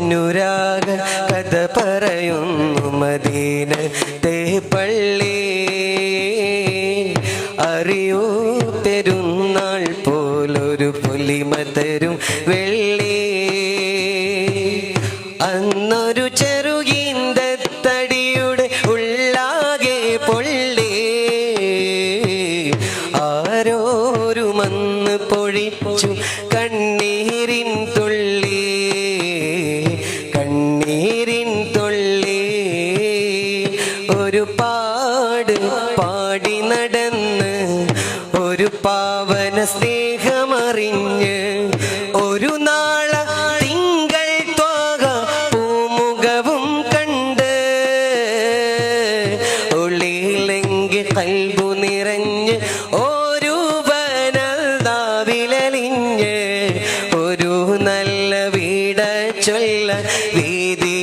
അനുരാഗ കഥ പറയുന്നു മദീനത്തെ പള്ളി. അറിയൂ പെരുന്നാൾ പോലൊരു പുലിമ തരും വെള്ളി. അന്നൊരു ചെറുകീന്തത്തടിയുടെ ഉള്ളാകെ പൊള്ളി. ആരോരു മന്ന് പൊഴിച്ചു കണ്ണീരിൻ തുള്ളി ഒരു പാട് പാടി നടന്ന് ഒരു പാവന സ്നേഹമറിഞ്ഞ് ഒരു നാള തിങ്കൾ തോക പൂമുഖവും കണ്ട് ഉള്ളിലെങ്കിൽ കൽബു നിറഞ്ഞ് ഒരു വനൽതാവിലലിഞ്ഞ് ഒരു നല്ല വീട ചൊല്ല വീതി